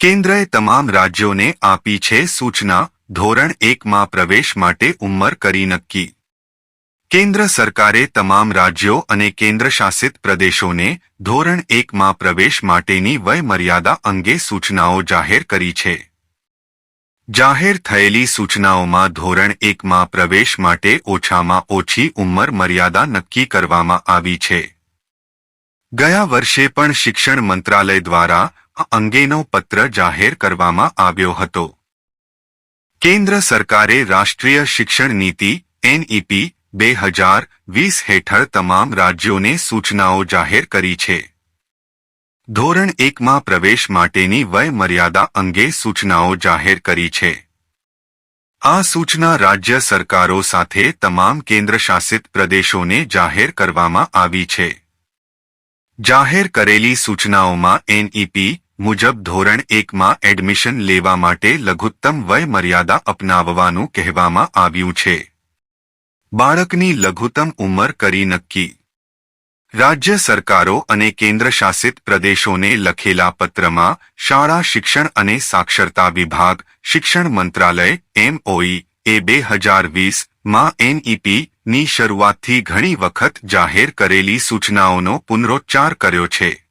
કેન્દ્રએ તમામ રાજ્યોને આપી છે સૂચના, ધોરણ એકમાં પ્રવેશ માટે ઉંમર કરી નક્કી. કેન્દ્ર સરકારે તમામ રાજ્યો અને કેન્દ્રશાસિત પ્રદેશોને ધોરણ એકમાં પ્રવેશ માટેની વયમર્યાદા અંગે સૂચનાઓ જાહેર કરી છે. જાહેર થયેલી સૂચનાઓમાં ધોરણ એકમાં પ્રવેશ માટે ઓછામાં ઓછી ઉંમર મર્યાદા નક્કી કરવામાં આવી છે. ગયા વર્ષે પણ શિક્ષણ મંત્રાલય દ્વારા અંગેનો પત્ર જાહેર કરવામાં આવ્યો હતો. કેન્દ્ર સરકારે રાષ્ટ્રીય શિક્ષણ નીતિ, એનઈપી, બે હજાર વીસ હેઠળ તમામ રાજ્યોને સૂચનાઓ જાહેર કરી છે. ધોરણ એકમાં પ્રવેશ માટેની વય મર્યાદા અંગે સૂચનાઓ જાહેર કરી છે. આ સૂચના રાજ્ય સરકારો સાથે તમામ કેન્દ્રશાસિત પ્રદેશોને જાહેર કરવામાં આવી છે. જાહેર કરેલી સૂચનાઓમાં એનઈપી મુજબ ધોરણ એકમાં એડમિશન લેવા માટે લઘુત્તમ વય મર્યાદા અપનાવવાનું કહેવામાં આવ્યું છે. બાળકની લઘુત્તમ ઉંમર કરી નક્કી. રાજ્ય સરકારો અને કેન્દ્રશાસિત પ્રદેશોને લખેલા પત્રમાં શાળા શિક્ષણ અને સાક્ષરતા વિભાગ, શિક્ષણ મંત્રાલય, એમઓઈ, એ બે હજાર વીસમાં એનઈપી ની શરૂઆતથી ઘણી વખત જાહેર કરેલી સૂચનાઓનો પુનરોચ્ચાર કર્યો છે.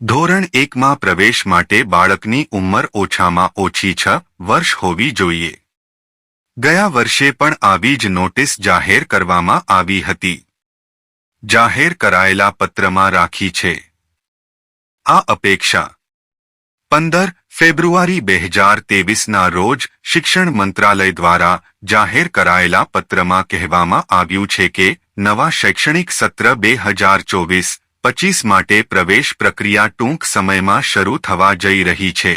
ધોરણ એકમાં પ્રવેશ માટે બાળકની ઉંમર ઓછામાં ઓછી છ વર્ષ હોવી જોઈએ. ગયા વર્ષે પણ આવી જ નોટિસ જાહેર કરવામાં આવી હતી. જાહેર કરાયેલા પત્રમાં રાખી છે. આ અપેક્ષા. પંદર ફેબ્રુઆરી બે હજાર તેવીસના રોજ શિક્ષણ મંત્રાલય દ્વારા જાહેર કરાયેલા પત્રમાં કહેવામાં આવ્યું છે કે નવા શૈક્ષણિક સત્ર બે હજાર ચોવીસ પચીસ માટે પ્રવેશ પ્રક્રિયા ટૂંક સમયમાં શરૂ થવા જઈ રહી છે.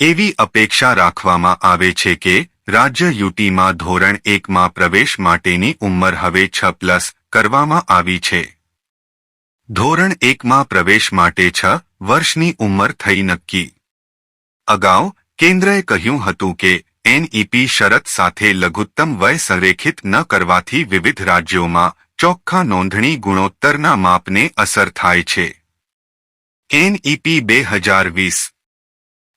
એવી અપેક્ષા રાખવામાં આવે છે કે રાજ્ય યુટીમાં ધોરણ એકમાં પ્રવેશ માટેની ઉંમર હવે છ પ્લસ કરવામાં આવી છે. ધોરણ એકમાં પ્રવેશ માટે છ વર્ષની ઉંમર થઈ નક્કી. અગાઉ કેન્દ્રએ કહ્યું હતું કે એનઈપી શરત સાથે લઘુત્તમ વય સંરેખિત ન કરવાથી વિવિધ રાજ્યોમાં ચોખ્ખા નોંધણી ગુણોત્તરના માપને અસર થાય છે. એનઈપી બે હજાર વીસ.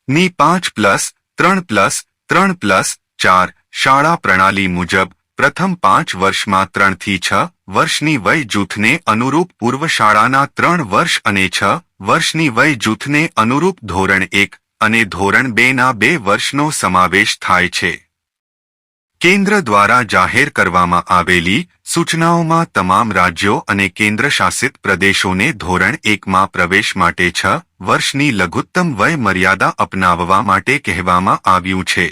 ની પાંચ પ્લસ, ત્રણ પ્લસ ત્રણ પ્લસ, ચાર શાળા પ્રણાલી મુજબ પ્રથમ પાંચ વર્ષમાં ત્રણથી છ વર્ષની વય જૂથને અનુરૂપ પૂર્વ શાળાના ત્રણ વર્ષ અને છ વર્ષની વય જૂથને અનુરૂપ ધોરણ એક અને ધોરણ બેના બે વર્ષનો સમાવેશ થાય છે. કેન્દ્ર દ્વારા જાહેર કરવામાં આવેલી સૂચનાઓમાં તમામ રાજ્યો અને કેન્દ્રશાસિત પ્રદેશોને ધોરણ એકમાં પ્રવેશ માટે છ વર્ષની લઘુત્તમ વય મર્યાદા અપનાવવા માટે કહેવામાં આવ્યું છે.